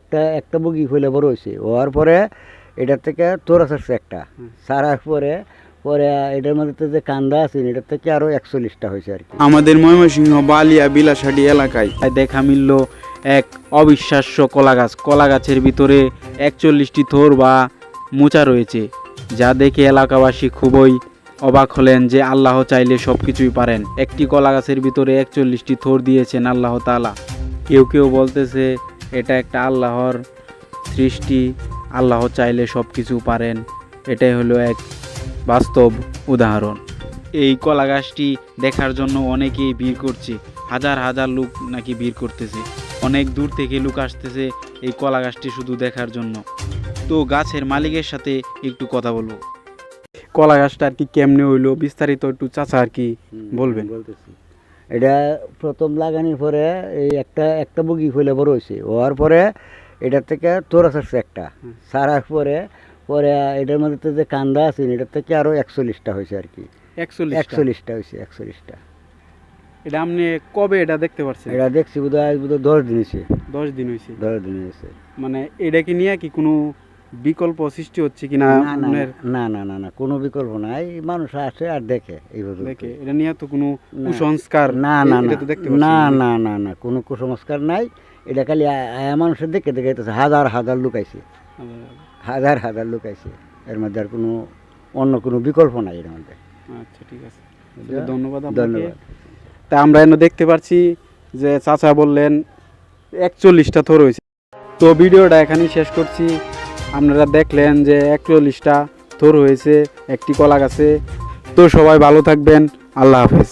একটা একটা বগি হইলে বড় হয়েছে হওয়ার পরে এটার থেকে তোরা ছাড়ছে একটা। সারার পরে পরে এটার মধ্যে যে কান্দা আছে এটার থেকে আরও একচল্লিশটা হয়েছে আর কি। আমাদের ময়মনসিংহ বালিয়া বিলাসাডি এলাকায় দেখা মিলল এক অবিশ্বাস্য কলা গাছ কলা গাছের ভিতরে একচল্লিশটি থোর বা মোচা রয়েছে যা দেখে এলাকাবাসী খুবই অবাক হলেন যে আল্লাহ চাইলে সব কিছুই পারেন। একটি কলা গাছের ভিতরে একচল্লিশটি থোর দিয়েছেন আল্লাহ তালা কেউ কেউ বলতেছে এটা একটা আল্লাহর সৃষ্টি। আল্লাহ চাইলে সব কিছু পারেন। এটাই হলো এক বাস্তব উদাহরণ। এই কলা গাছটি দেখার জন্য অনেকেই ভিড় করছে। হাজার হাজার লোক নাকি ভিড় করতেছে। অনেক দূর থেকে লোক আসতেছে এই কলা গাছটি শুধু দেখার জন্য। তো গাছের মালিকের সাথে একটু কথা বলব। কলা গাছটা আর কি কেমনে হইল বিস্তারিত একটু চাচা আর কি বলবেন। বলতেছি। এটা প্রথম লাগানোর পরে এই একটা একটা বগি হইলে বড় হয়েছে হওয়ার পরে এটার থেকে তোরা ছাড়ছে একটা। সারার পরে পরে এটার মধ্যে যে কান্দা আছে এটার থেকে আরও একচল্লিশটা হয়েছে আর কি। একচল্লিশ একচল্লিশটা হয়েছে একচল্লিশটা। এটা আপনি কবে এটা দেখতে পারছেন? এটা দেখছি বোধহয় আজ বোধহয় দশ দিন হয়েছে দশ দিন হয়েছে দশ দিন হয়েছে মানে এটা কি নিয়ে কি কোনো বিকল্প সৃষ্টি হচ্ছে কিনা না না না না না কোনো বিকল্প নাই মানুষ আসে আর দেখে এইভাবে দেখে এটা নিয়ে তো কোনো কুসংস্কার। না না এটা না। তো দেখতে না না। না না কোনো কুসংস্কার নাই। এটা খালি মানুষের দেখে দেখে হাজার হাজার লোক আইছে। হাজার হাজার। লোক আইছে। এর মধ্যে আর কোনো অন্য কোনো বিকল্প নাই এর মধ্যে। আচ্ছা ঠিক আছে। ধন্যবাদ আপনাকে। ধন্যবাদ। তা আমরা এনে দেখতে পাচ্ছি যে চাচা বললেন একচল্লিশটা থর হয়েছে তো ভিডিওটা এখানেই শেষ করছি। আপনারা দেখলেন যে একচল্লিশটা থর হয়েছে, একটি কলা গাছে। তো সবাই ভালো থাকবেন, আল্লাহ হাফেজ।